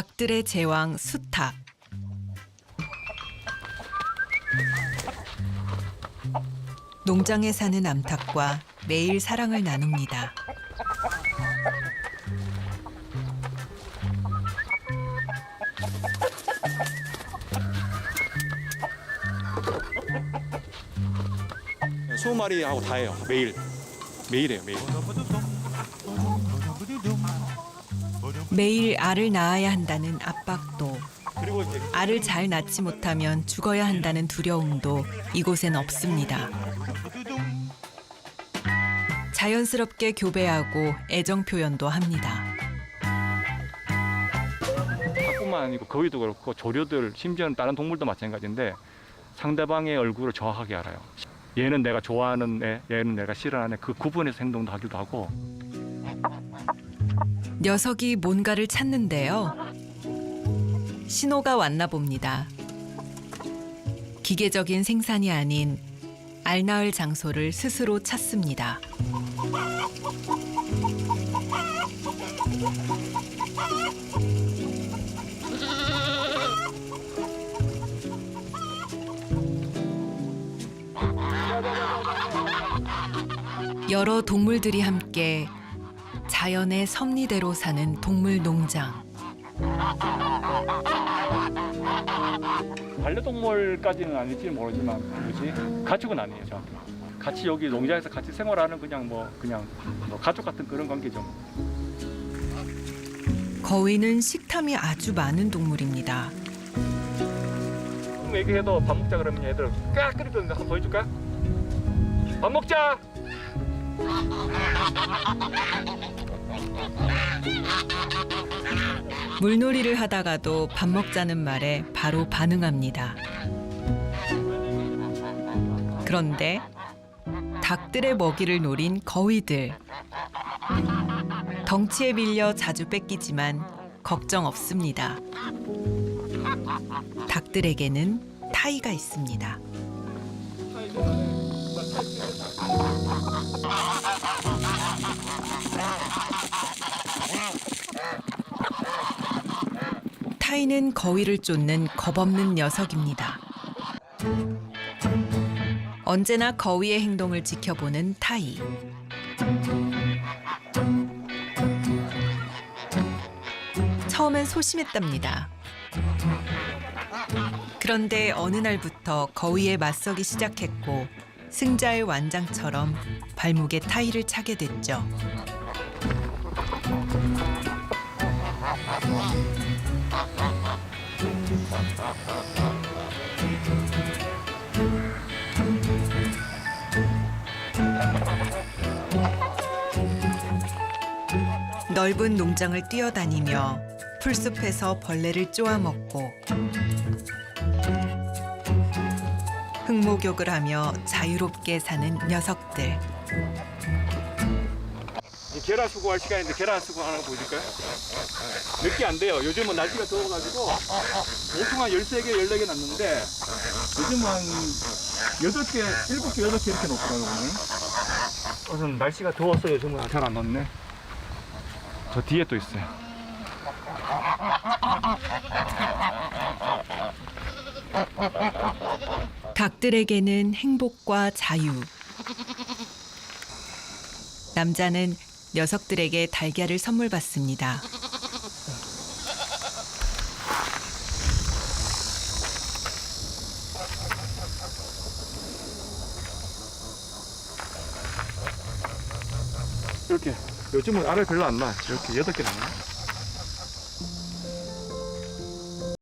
닭들의 제왕 수탉. 농장에 사는 암탉과 매일 사랑을 나눕니다. 스무 마리 하고 다 해요. 매일. 매일 해요, 매일. 매일 알을 낳아야 한다는 압박도 알을 잘 낳지 못하면 죽어야 한다는 두려움도 이곳엔 없습니다. 자연스럽게 교배하고 애정 표현도 합니다. 닭뿐만 아니고 거위도 그렇고 조류들 심지어는 다른 동물도 마찬가지인데 상대방의 얼굴을 정확하게 알아요. 얘는 내가 좋아하는 애, 얘는 내가 싫어하는 애, 그 구분해서 행동도 하기도 하고 녀석이 뭔가를 찾는데요. 신호가 왔나 봅니다. 기계적인 생산이 아닌 알 낳을 장소를 스스로 찾습니다. 여러 동물들이 함께 자연의 섭리대로 사는 동물 농장. 반려동물까지는 아닐지 모르지만 뭐지 가축은 아니에요 정확히. 같이 여기 농장에서 같이 생활하는 그냥 뭐 그냥 뭐 가족 같은 그런 관계죠. 거위는 식탐이 아주 많은 동물입니다. 얘기해도 밥 먹자 그러면 얘들 깍 끓이던데 한번 보여줄까? 밥 먹자. 물놀이를 하다가도 밥 먹자는 말에 바로 반응합니다. 그런데 닭들의 먹이를 노린 거위들. 덩치에 밀려 자주 뺏기지만 걱정 없습니다. 닭들에게는 타이가 있습니다. 타이는 거위를 쫓는 겁없는 녀석입니다. 언제나 거위의 행동을 지켜보는 타이. 처음엔 소심했답니다. 그런데 어느 날부터 거위에 맞서기 시작했고 승자의 완장처럼 발목에 타이를 차게 됐죠. 넓은 농장을 뛰어다니며 풀숲에서 벌레를 쪼아먹고 흙목욕을 하며 자유롭게 사는 녀석들. 이 계란 수거할 시간인데 계란 수거하는 거 보여줄까요? 몇 개 안 돼요. 요즘은 날씨가 더워가지고 보통 한 13개, 14개 났는데 요즘은 한 8개, 7개, 8개 이렇게 놓더라고요. 우선 날씨가 더워서 요즘은 잘 안 넣네. 저 뒤에 또 있어요. 닭들에게는 행복과 자유. 남자는 녀석들에게 달걀을 선물 받습니다. 이렇게 요즘은 알을 별로 안 나. 이렇게 8개 나네.